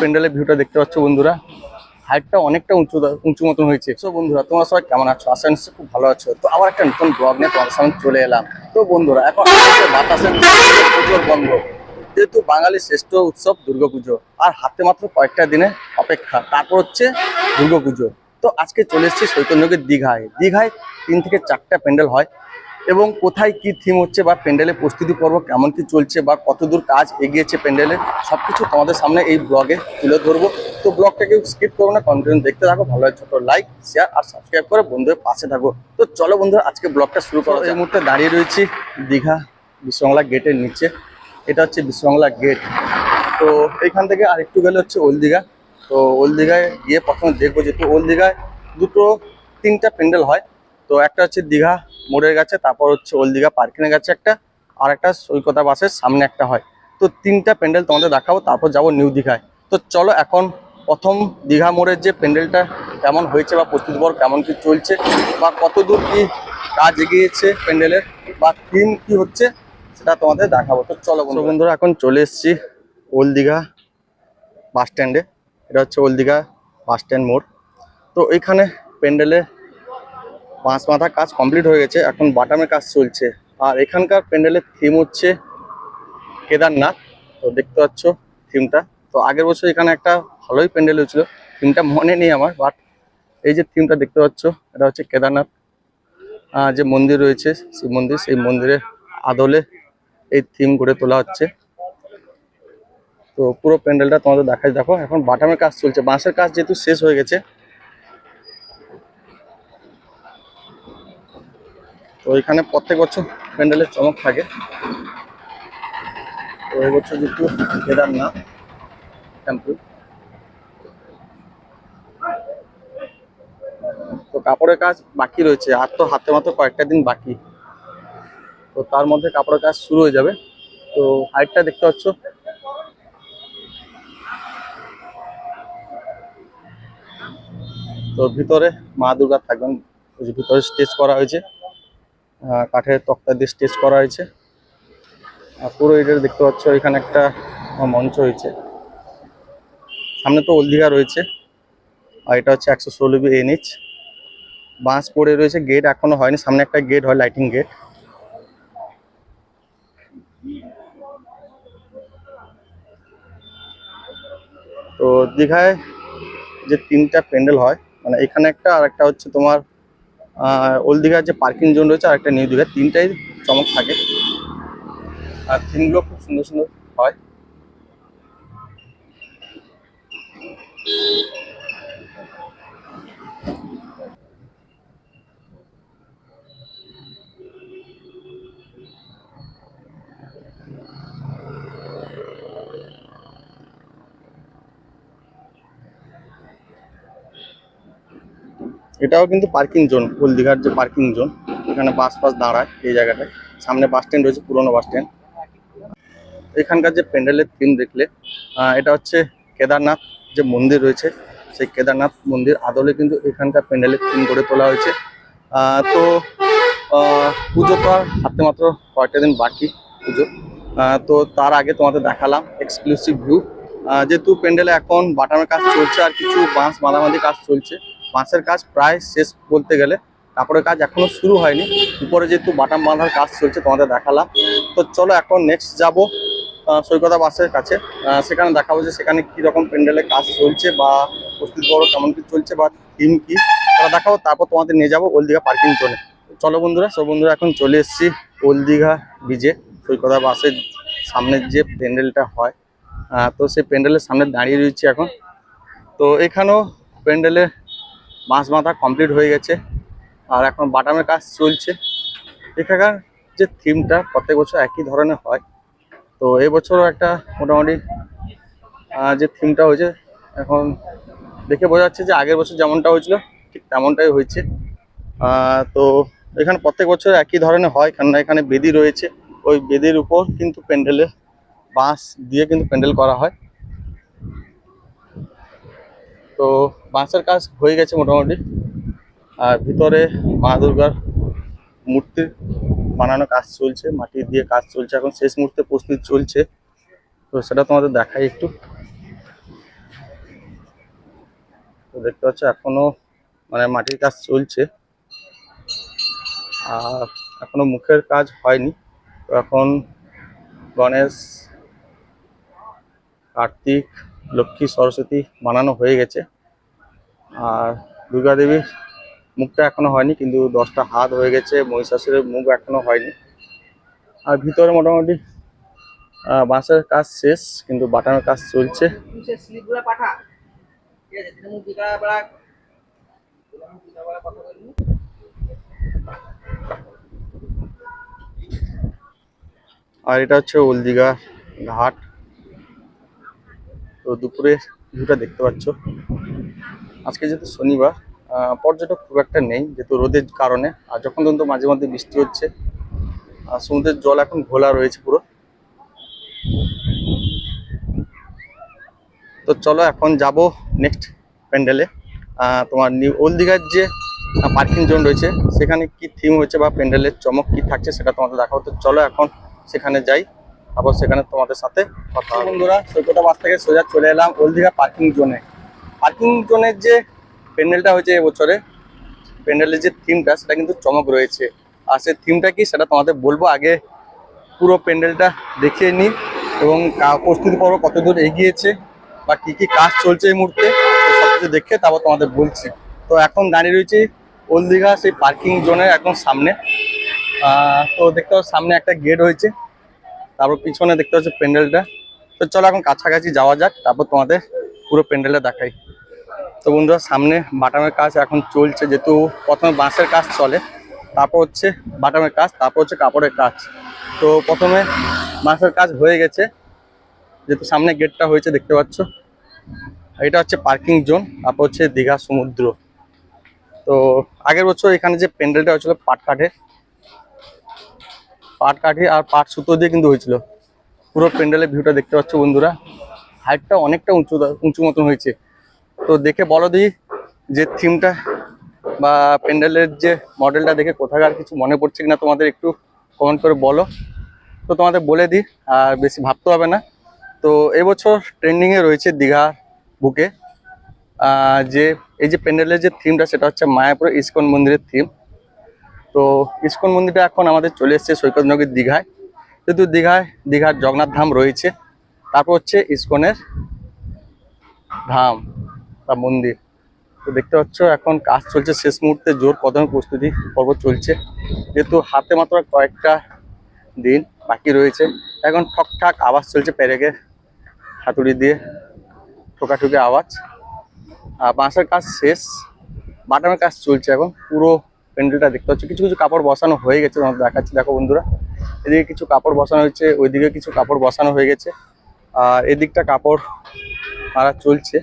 প্যান্ডেলের ভিউটা দেখতে পাচ্ছ বন্ধুরা। হাইটটা অনেকটা উঁচু উঁচু মতন হয়েছে। তো বন্ধুরা, তোমরা সবাই কেমন আছো? আশা করি নিশ্চয়ই খুব ভালো আছো। তো আবার একটা নতুন ব্লগ নিয়ে তোমাদের সামনে চলে এলাম। তো বন্ধুরা, এখন বাতাসের প্রচুর বন্ধ যেহেতু বাঙালির শ্রেষ্ঠ উৎসব দুর্গাপুজো, আর হাতে মাত্র কয়েকটা দিনে অপেক্ষা, তারপর হচ্ছে দুর্গাপুজো। তো আজকে চলে এসেছি চৈতন্যকে দীঘায়। দীঘায় তিন থেকে চারটা প্যান্ডেল হয়। এবং কোথায় কি থিম হচ্ছে বা প্যান্ডেলের প্রস্তুতি পর্ব কেমন কি চলছে বা কতদূর কাজ এগিয়েছে প্যান্ডেলের সবকিছু তোমাদের সামনে এই ব্লগে তুলে ধরবো। তো ব্লগটাকে স্কিপ করব না কন্টিনিউ দেখতে থাকো ভালো হয় ছোট লাইক শেয়ার আর সাবস্ক্রাইব করে বন্ধুদের পাশে থাকো। তো চলো বন্ধুরা আজকে ব্লগটা শুরু করো এই মুহূর্তে দাঁড়িয়ে রয়েছি দীঘা বিশ্ববাংলা গেটের নিচে। এটা হচ্ছে বিশ্ববাংলা গেট তো এইখান থেকে আর একটু গেলে হচ্ছে ওল দীঘা। তো ওল দীঘায় গিয়ে প্রথমে দেখব যেহেতু ওল দীঘায় দুটো তিনটা প্যান্ডেল হয়। তো একটা হচ্ছে দীঘা মোড়ের কাছে তারপর হচ্ছে ওল দীঘা পার্কিং এর কাছে একটা, আর একটা সৈকতা বাসের সামনে একটা হয়। তো তিনটা প্যান্ডেল তোমাদের দেখাবো, তারপর যাব নিউ দীঘায়। তো চলো এখন প্রথম দীঘা মোড়ের যে প্যান্ডেলটা কেমন হয়েছে বা প্রস্তুতি পর কেমন কি চলছে, বা কতদূর কি কাজ এগিয়েছে প্যান্ডেলের, বা থিম কি হচ্ছে সেটা তোমাদের দেখাবো। তো চলো বন্ধু বন্ধুরা, এখন চলে এসেছি ওল দীঘা বাস স্ট্যান্ডে এটা হচ্ছে ওল দীঘা বাস স্ট্যান্ড মোড়। তো এইখানে প্যান্ডেলে পাঁচ মাথা কাজ কমপ্লিট হয়ে গেছে। এখন বাটামের কাজ চলছে। আর এখানকার প্যান্ডেলের থিম হচ্ছে কেদারনাথ। তো দেখতে পাচ্ছ থিমটা তো আগের বছর এখানে একটা ভালোই প্যান্ডেল হয়েছিল। থিমটা মনে নেই আমার বাট এই যে থিমটা দেখতে পাচ্ছ, এটা হচ্ছে কেদারনাথ। যে মন্দির রয়েছে, শিব মন্দির, সেই মন্দিরের আদলে এই থিম গড়ে তোলা হচ্ছে। তো পুরো প্যান্ডেলটা তোমাদের দেখাই। দেখো, এখন বাটামের কাজ চলছে। বাঁশের কাজ যেহেতু শেষ হয়ে গেছে তো এখানে প্রত্যেক বছর প্যান্ডেলের চমক থাকে। তো এই বছর যেহেতু কেদারনাথ তো কাপড়ের কাজ বাকি রয়েছে, আর তো হাতে মাত্র কয়েকটা দিন বাকি। তো তার মধ্যে কাপড়ের কাজ শুরু হয়ে যাবে। তো হাইটটা দেখতে পাচ্ছ। তো ভিতরে মা দুর্গা থাকবেন ভিতরে স্টেজ করা হয়েছে। কাঠের তক্তা দিয়ে স্টেজ করা হয়েছে। আর পুরো এটা দেখতে পাচ্ছ, এখানে একটা মঞ্চ হয়েছে। সামনে তো ওলদিঘা রয়েছে, আর এটা হচ্ছে একশো ষোলো বি এনএইচ। বাঁশ পড়ে রয়েছে, গেট এখনও হয়নি, সামনে একটা গেট হয়, লাইটিং গেট। তো দীঘায় যে তিনটা প্যান্ডেল হয় মানে এখানে একটা আর একটা হচ্ছে তোমার ওল্ড দীঘার যে পার্কিং জোন রয়েছে আর একটা নিউ দীঘার তিনটাই চমক থাকে। আর থিমগুলো খুব সুন্দর সুন্দর হয়। এটাও কিন্তু পার্কিং জোন ওল্ড দীঘার যে পার্কিং জোন এখানে বাস ফাস দাঁড়ায় এই জায়গাটায়। সামনে বাস স্ট্যান্ড রয়েছে, পুরোনো বাস স্ট্যান্ড এখানকার যে প্যান্ডেলের থিম দেখলে এটা হচ্ছে কেদারনাথ যে মন্দির রয়েছে, সেই কেদারনাথ মন্দির আদলে কিন্তু এখানকার প্যান্ডেলের থিম গড়ে তোলা হয়েছে। তো পুজো তো আর হাতে মাত্র কয়েকটা দিন বাকি পুজো। তো তার আগে তোমাদের দেখালাম এক্সক্লুসিভ ভিউ যেহেতু প্যান্ডেলে এখন বাটানোর কাজ চলছে আর কিছু বাঁশ মাঝামাঝি কাজ চলছে বাঁশের কাজ প্রায় শেষ বলতে গেলে। কাপড়ের কাজ এখনও শুরু হয়নি। উপরে যেহেতু বাটাম বাঁধার কাজ চলছে, তোমাদের দেখালাম। তো চলো এখন নেক্সট যাব সৈকতা বাসের কাছে। সেখানে দেখাবো যে সেখানে কি রকম প্যান্ডেলের কাজ চলছে বা প্রস্তুত বড় কেমন কি চলছে বা থিম কি। তারা দেখাবো, তারপর তোমাদের নিয়ে যাব ওল্ড দীঘা পার্কিং জোনে চলো বন্ধুরা সব বন্ধুরা, এখন চলে এসেছি ওল্ড দীঘা ব্রিজে সৈকতা বাসের সামনের যে প্যান্ডেলটা হয়। তো সেই প্যান্ডেলের সামনে দাঁড়িয়ে রয়েছি এখন। তো এখানেও প্যান্ডেলের বাঁশ বাঁধা কমপ্লিট হয়ে গেছে। আর এখন বাটামের কাজ চলছে। এখানকার যে থিমটা প্রত্যেক বছর একই ধরনের হয়। তো এবছরও একটা মোটামুটি যে থিমটা হয়েছে, এখন দেখে বোঝা যাচ্ছে যে আগের বছর যেমনটা হয়েছিল, ঠিক তেমনটাই হয়েছে। তো এখানে প্রত্যেক বছর একই ধরনের হয়, কেননা এখানে বেদি রয়েছে। ওই বেদির উপর কিন্তু প্যান্ডেলের বাঁশ দিয়ে কিন্তু প্যান্ডেল করা হয়। তো বাঁশের কাজ হয়ে গেছে মোটামুটি। আর ভিতরে মা দুর্গার মূর্তির বানানো কাজ চলছে, মাটি দিয়ে কাজ চলছে। এখন শেষ মুহূর্তে প্রস্তুতি চলছে। তো সেটা তোমাদের দেখাই একটু। তো দেখতে পাচ্ছ, এখনও মানে মাটির কাজ চলছে। আর এখনও মুখের কাজ হয়নি। তো এখন গণেশ, কার্তিক লক্ষ্মী সরস্বতী বানানো হয়ে গেছে। আর দুর্গা দেবীর মুখটা এখনও হয়নি, কিন্তু দশটা হাত হয়ে গেছে, মহিষাসুরের মুখ এখনও হয়নি। আর ভিতরে মোটামুটি বাঁশের কাজ শেষ, কিন্তু বাটানোর কাজ চলছে। আর এটা হচ্ছে ওল দীঘা ঘাট। দুপুরে ভিউটা দেখতে পাচ্ছ। আজকে যেহেতু শনিবার পর্যটক খুব একটা নেই যেহেতু রোদের কারণে। আর যখন তখন তো মাঝে মধ্যে বৃষ্টি হচ্ছে। আর সমুদ্রের জল এখন ঘোলা রয়েছে পুরো। তো চলো এখন যাব নেক্সট প্যান্ডেলে। তোমার নিউ ওল দীঘার যে পার্কিং জোন রয়েছে, সেখানে কি থিম হয়েছে বা প্যান্ডেলের চমক কি থাকছে সেটা তোমাদের দেখাবো। তো চলো এখন সেখানে যাই। তারপর সেখানে তোমাদের সাথে কথা বন্ধুরা, সৈকতা বাস থেকে সোজা চলে এলাম ওল দীঘা পার্কিং জোনে পার্কিং জোনের যে প্যান্ডেলটা হয়েছে এবছরে প্যান্ডেলের যে থিমটা সেটা কিন্তু চমক রয়েছে। আর সেই থিমটা কি, সেটা তোমাদের বলব আগে। পুরো প্যান্ডেলটা দেখিয়ে নিই এবং প্রস্তুতি পর্ব কত দূর এগিয়েছে বা কি কি কাজ চলছে এই মুহূর্তে সব কিছু দেখে তারপর তোমাদের বলছি। তো এখন দাঁড়িয়ে রয়েছি ওল দীঘা সেই পার্কিং জোনের একদম সামনে। তো দেখতে সামনে একটা গেট হয়েছে তারপর পিছনে দেখতে পাচ্ছ প্যান্ডেলটা। তো চলো এখন কাছাকাছি যাওয়া যাক, তারপর তোমাদের পুরো প্যান্ডেলটা দেখাই। তো বন্ধুরা, সামনে বাটামের কাজ এখন চলছে, যেহেতু প্রথমে বাঁশের কাজ চলে, তারপর হচ্ছে বাটামের কাজ, তারপর হচ্ছে কাপড়ের কাজ। তো প্রথমে বাঁশের কাজ হয়ে গেছে, যেহেতু সামনে গেটটা হয়েছে, দেখতে পাচ্ছ। এটা হচ্ছে পার্কিং জোন, তারপর হচ্ছে দীঘা সমুদ্র। তো আগের বছর এখানে যে প্যান্ডেলটা হয়েছিল পাট কাঠের পাট কাঠি আর পাট সুতো দিয়ে কিন্তু হয়েছিল। পুরো প্যান্ডেলের ভিউটা দেখতে পাচ্ছ বন্ধুরা। হাইটটা অনেকটা উঁচু উঁচু মতন হয়েছে। তো দেখে বলো দিই যে থিমটা বা প্যান্ডেলের যে মডেলটা দেখে কোথাকার কিছু মনে পড়ছে কিনা তোমাদের একটু কমেন্ট করে বলো। তো তোমাদের বলে দিই, আর বেশি ভাবতে হবে না। তো এবছর ট্রেন্ডিংয়ে রয়েছে দীঘা বুকে। যে এই যে প্যান্ডেলের যে থিমটা সেটা হচ্ছে মায়াপুর ইস্কন মন্দিরের থিম তো ইস্কন মন্দিরটা এখন আমাদের চলে এসেছে সৈকতনগর দীঘায়। যেহেতু দীঘায়, দীঘার জগন্নাথ ধাম রয়েছে, তারপর হচ্ছে ইস্কনের ধাম বা মন্দির। তো দেখতে পাচ্ছ, এখন কাজ চলছে, শেষ মুহূর্তে জোর কদমে প্রস্তুতি পর্ব চলছে। যেহেতু হাতে মাত্র কয়েকটা দিন বাকি রয়েছে, এখন ঠকঠাক আওয়াজ চলছে পেরেকের হাতুড়ি দিয়ে, ঠোকাঠুকি আওয়াজ। আর বাঁশের কাজ শেষ, বাটামের কাজ চলছে এখন, পুরো প্যান্ডেলটা দেখতে পাচ্ছ। কিছু কিছু কাপড় বসানো হয়ে গেছে, তোমাদের দেখাচ্ছি। দেখো বন্ধুরা, এদিকে কিছু কাপড় বসানো হয়েছে, ওইদিকে কিছু কাপড় বসানো হয়ে গেছে। আর এদিকটা কাপড় মারা চলছে।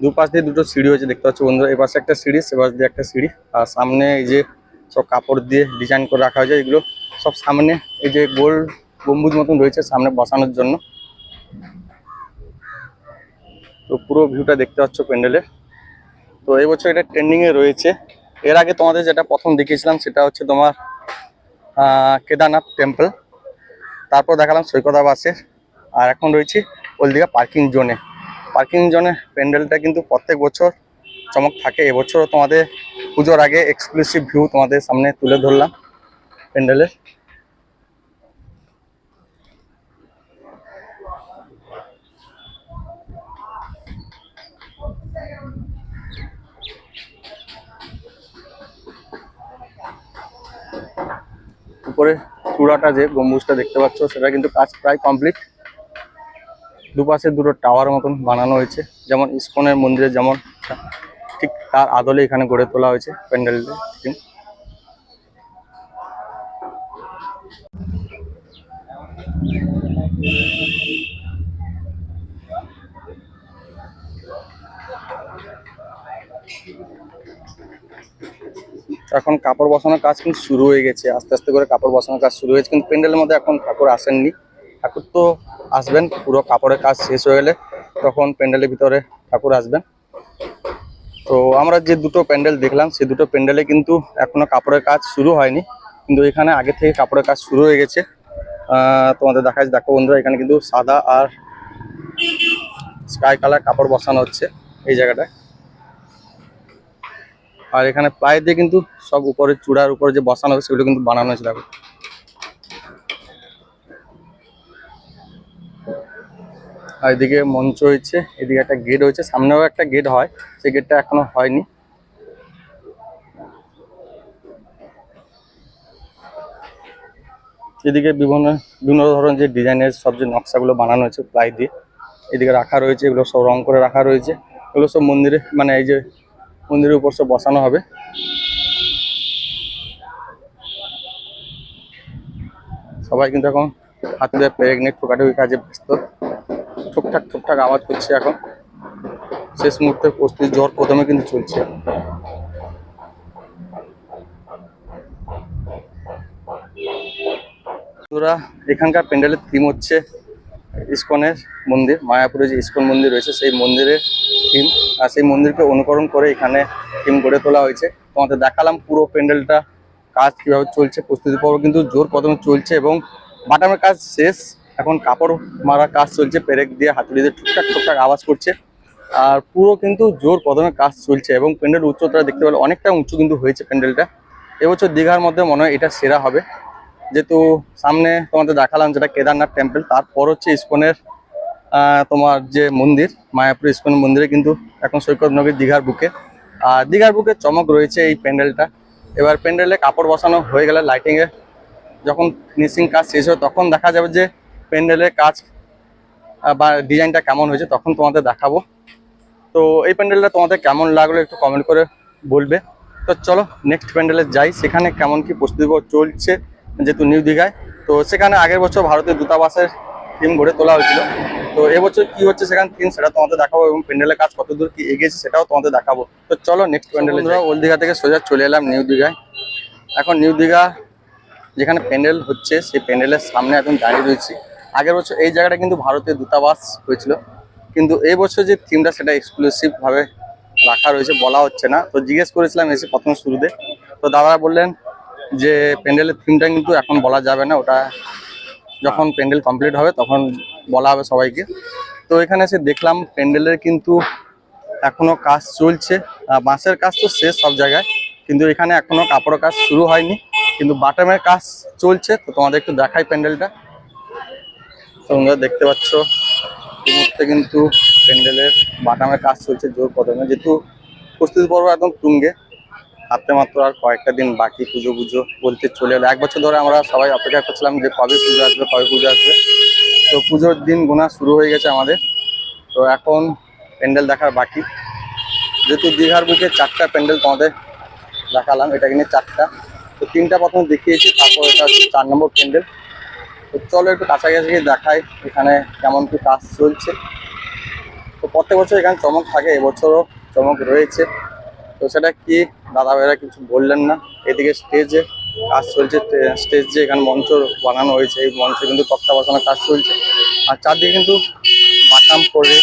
দুপাশ দিয়ে দুটো সিঁড়ি হয়েছে, দেখতে পাচ্ছ বন্ধুরা। এ পাশে একটা সিঁড়ি সে পাশ দিয়ে একটা সিঁড়ি। আর সামনে এই যে সব কাপড় দিয়ে ডিজাইন করে রাখা হয়েছে, এগুলো সব সামনে এই যে গোল গম্বুজ মতন রয়েছে সামনে বসানোর জন্য। তো পুরো ভিউটা দেখতে পাচ্ছ প্যান্ডেলের তো এই বছর এটা ট্রেন্ডিং এ রয়েছে। এর আগে তোমাদের যেটা প্রথম দেখিয়েছিলাম, সেটা হচ্ছে তোমার কেদারনাথ টেম্পল তারপর দেখালাম সৈকতা বাসের আর এখন রয়েছে ওলদিঘা পার্কিং জোনে পার্কিং জোনে প্যান্ডেলটা কিন্তু প্রত্যেক বছর চমক থাকে। এবছরও তোমাদের পুজোর আগে এক্সক্লুসিভ ভিউ তোমাদের সামনে তুলে ধরলাম প্যান্ডেলের। উপরে চূড়াটা যে গম্বুজটা দেখতে পাচ্ছ, সেটা কিন্তু কাজ প্রায় কমপ্লিট দুপাশে দুটো টাওয়ার মতন বানানো হয়েছে, যেমন ইস্কনের মন্দিরে যেমন, ঠিক তার আদলে এখানে গড়ে তোলা হয়েছে প্যান্ডেল থিম এখন কাপড় বসানোর কাজ কিন্তু শুরু হয়ে গেছে, আস্তে আস্তে করে কাপড় বসানোর কাজ শুরু হয়েছে, কিন্তু প্যান্ডেলের মধ্যে এখন ঠাকুর আসেননি। ঠাকুর তো আসবেন, পুরো কাপড়ের কাজ শেষ হয়ে গেলে তখন প্যান্ডেলের ভিতরে ঠাকুর আসবেন। তো আমরা যে দুটো প্যান্ডেল দেখলাম সেই দুটো প্যান্ডেলে কিন্তু এখনও কাপড়ের কাজ শুরু হয়নি, কিন্তু এখানে আগে থেকে কাপড়ের কাজ শুরু হয়ে গেছে। তোমাদের দেখা যাচ্ছে দেখো বন্ধুরা, এখানে কিন্তু সাদা আর স্কাই কালার কাপড় বসানো হচ্ছে এই জায়গাটায়। আর এখানে প্লাই দিয়ে কিন্তু সব উপরে চূড়ার উপরে যে বসানো হবে সেগুলো কিন্তু বানানো হয়েছে, দেখো। আর এদিকে মঞ্চ হয়েছে, এদিকে একটা গেট হয়েছে, সামনেও একটা গেট হয়, সেই গেটটা এখনও হয়নি। এদিকে বিভিন্ন বিভিন্ন ধরনের যে ডিজাইনের সব যে নকশাগুলো বানানো হয়েছে প্লাই দিয়ে। এদিকে রাখা রয়েছে, এগুলো সব রং করে রাখা রয়েছে। এগুলো সব মন্দিরে মানে এই যে মন্দিরের উপর সব বসানো হবে। সবাই কিন্তু এখন হাতে দিয়ে প্রেগনেট ঠোকাঠুকি কাজে ব্যস্ত। ঠুকঠাক ঠুকঠাক আওয়াজ করছে এখন। শেষ মুহূর্তে প্রস্তুতি জ্বর প্রথমে কিন্তু চলছে। এখানকার প্যান্ডেলের থিম হচ্ছে ইস্কনের মন্দির, মায়াপুরে যে ইস্কন মন্দির রয়েছে, সেই মন্দিরের থিম আর সেই মন্দিরকে অনুকরণ করে এখানে থিম গড়ে তোলা হয়েছে। তোমাদের দেখালাম পুরো প্যান্ডেলটা, কাজ কীভাবে চলছে, প্রস্তুতি পর্ব কিন্তু জোর কদমে চলছে এবং বাটামের কাজ শেষ। এখন কাপড় মারা কাজ চলছে, পেরেক দিয়ে হাতুড়ি দিয়ে টুকটাক টুকটাক আওয়াজ করছে। আর পুরো কিন্তু জোর কদমে কাজ চলছে এবং প্যান্ডেল উচ্চতা দেখতে পেলে অনেকটা উঁচু কিন্তু হয়েছে প্যান্ডেলটা। এবছর দীঘার মধ্যে মনে হয় এটা সেরা হবে। যেহেতু সামনে তোমাদের দেখালাম যেটা কেদারনাথ টেম্পল তারপর হচ্ছে ইস্কনের তোমার যে মন্দির, মায়াপুর ইস্কন মন্দিরে কিন্তু এখন সৈকত নগরী দীঘার বুকে। আর দীঘার বুকে চমক রয়েছে এই প্যান্ডেলটা। এবার প্যান্ডেলে কাপড় বসানো হয়ে গেলে লাইটিংয়ে যখন ফিনিশিং কাজ শেষ হয়, তখন দেখা যাবে যে প্যান্ডেলের কাজ বা ডিজাইনটা কেমন হয়েছে, তখন তোমাদের দেখাবো। তো এই প্যান্ডেলটা তোমাদের কেমন লাগল একটু কমেন্ট করে বলবে। তো চলো নেক্সট প্যান্ডেলে যাই। সেখানে কেমন কি প্রস্তুতি চলছে যেহেতু নিউ দীঘায় তো সেখানে আগের বছর ভারতীয় দূতাবাসের থিম গড়ে তোলা হয়েছিল। তো এবছর কি হচ্ছে সেখানে থিম সেটা তোমাদের দেখাবো এবং প্যান্ডেলের কাজ কতদূর কি এগিয়েছে সেটাও তোমাদের দেখাবো। তো চলো নেক্সট প্যান্ডেলে ওল্ড দীঘা থেকে সোজা চলে এলাম নিউ দীঘায়। এখন নিউ দীঘা যেখানে প্যান্ডেল হচ্ছে সেই প্যান্ডেলের সামনে এখন দাঁড়িয়ে রয়েছি। আগের বছর এই জায়গাটা কিন্তু ভারতীয় দূতাবাস হয়েছিল। কিন্তু এই বছর যে থিমটা সেটা এক্সক্লুসিভ ভাবে রাখা রয়েছে বলা হচ্ছে না। তো জিজ্ঞেস করেছিলাম এসে প্রথম শুরুতে। তো দাদারা বললেন যে প্যান্ডেলের থিমটা কিন্তু এখন বলা যাবে না, ওটা যখন প্যান্ডেল কমপ্লিট হবে তখন বলা হবে সবাইকে। তো এখানে এসে দেখলাম প্যান্ডেলের কিন্তু এখনও কাজ চলছে। বাঁশের কাজ তো শেষ সব জায়গায়, কিন্তু এখানে এখনও কাপড়ের কাজ শুরু হয়নি, কিন্তু বাটামের কাজ চলছে। তো তোমাদের একটু দেখাই প্যান্ডেলটা। তোমরা দেখতে পাচ্ছ, এই মুহূর্তে কিন্তু প্যান্ডেলের বাটামের কাজ চলছে জোর কদমে। যেহেতু প্রস্তুতি পর্ব একদম তুঙ্গে হাতে মাত্র আর কয়েকটা দিন বাকি পুজো পুজো বলতে চলে এলো। এক বছর ধরে আমরা সবাই অপেক্ষা করছিলাম যে কবে পুজো আসবে, কবে পুজো আসবে। তো পুজোর দিন গোনা শুরু হয়ে গেছে আমাদের। তো এখন প্যান্ডেল দেখার বাকি। যেহেতু দীঘার বুকে চারটা প্যান্ডেল তোমাদের দেখালাম, এটা কিনে চারটা। তো তিনটা প্রথমে দেখিয়েছি, তারপর এটা চার নম্বর প্যান্ডেল। তো চলো একটু কাছাকাছি দেখাই এখানে কেমন কি কাজ চলছে। তো প্রত্যেক বছর এখানে চমক থাকে, এবছরও চমক রয়েছে। তো সেটা কি দাদা ভাইরা কিছু বললেন না। এদিকে স্টেজে কাজ চলছে স্টেজ যে এখানে মঞ্চ বানানো হয়েছে, এই মঞ্চে কিন্তু তক্তা বসানোর কাজ চলছে। আর চারদিকে কিন্তু বাটাম পড়ে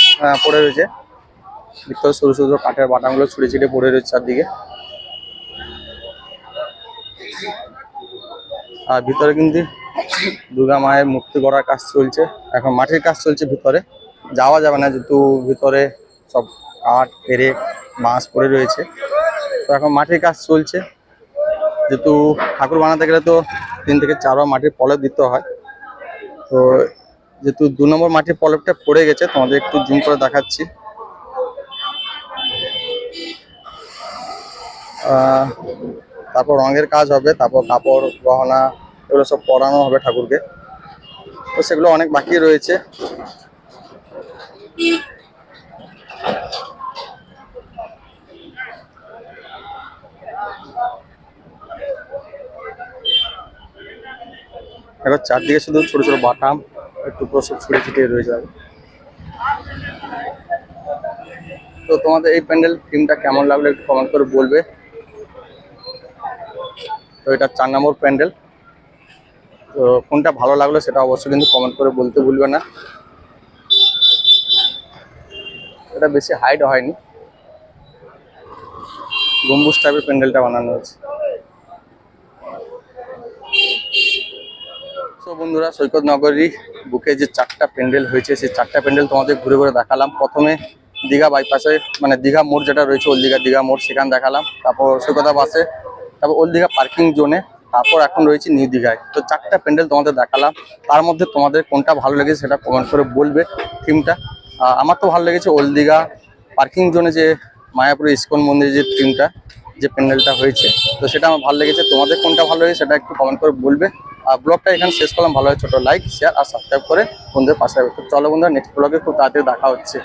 পড়ে রয়েছে। ভিতরে সরু সরু কাঠের বাটামগুলো ছুটে ছিটে পড়ে রয়েছে চারদিকে। আর ভিতরে কিন্তু দুর্গা মায়ের মূর্তি গড়ার কাজ চলছে। এখন মাটির কাজ চলছে ভিতরে। যাওয়া যাবে না, যেহেতু ভিতরে সব কাঠ পেরে বাঁশ পড়ে রয়েছে। তো এখন মাটির কাজ চলছে। যেহেতু ঠাকুর বানাতে গেলে তো তিন থেকে চারবার মাটির পলব দিতে হয়। তো যেহেতু দু নম্বর মাটির পলবটা পড়ে গেছে, তোমাদের একটু জুম করে দেখাচ্ছি। তারপর রঙের কাজ হবে, তারপর কাপড়, গহনা, এগুলো সব পরানো হবে ঠাকুরকে। তো সেগুলো অনেক বাকি রয়েছে। এখন চারদিকে শুধু ছোট ছোট বাটাম টুকরো সব ছুড়ে ছিটিয়ে রয়ে যাবে। তো তোমাদের এই প্যান্ডেল থিমটা কেমন লাগল একটু কমেন্ট করে বলবে। তো এটা চার নম্বর প্যান্ডেল। তো কোনটা ভালো লাগল সেটা অবশ্যই কিন্তু কমেন্ট করে বলতে ভুলবে না। এটা বেশি হাইট হয়নি। গম্বুজ টাইপের প্যান্ডেলটা বানানো হয়েছে। তো বন্ধুরা সৈকত নগরী বুকে যে চারটা প্যান্ডেল হয়েছে, সেই চারটা প্যান্ডেল তোমাদের ঘুরে ঘুরে দেখালাম। প্রথমে দীঘা বাইপাসে মানে দীঘা মোড় যেটা রয়েছে ওল দীঘা দীঘা মোড়, সেখানে দেখালাম। তারপর সৈকতা বাসে, তারপর ওল দীঘা পার্কিং জোনে তারপর এখন রয়েছে নিউ দীঘায় তো চারটা প্যান্ডেল তোমাদের দেখালাম। তার মধ্যে তোমাদের কোনটা ভালো লেগেছে সেটা কমেন্ট করে বলবে থিমটা আমার তো ভালো লেগেছে ওল দীঘা পার্কিং জোনে যে মায়াপুর ইস্কন মন্দিরের যে থিমটা যে প্যান্ডেলটা হয়েছে। তো সেটা আমার ভালো লেগেছে। তোমাদের কোনটা ভালো লেগেছে সেটা একটু কমেন্ট করে বলবে। ব্লগটা এখানে শেষ করলাম। ভালো হয় ছোট লাইক শেয়ার আর সাবস্ক্রাইব করে বন্ধুদের পাশে চলো বন্ধুরা নেক্সট ব্লগে খুব তাড়াতাড়ি দেখা হচ্ছে।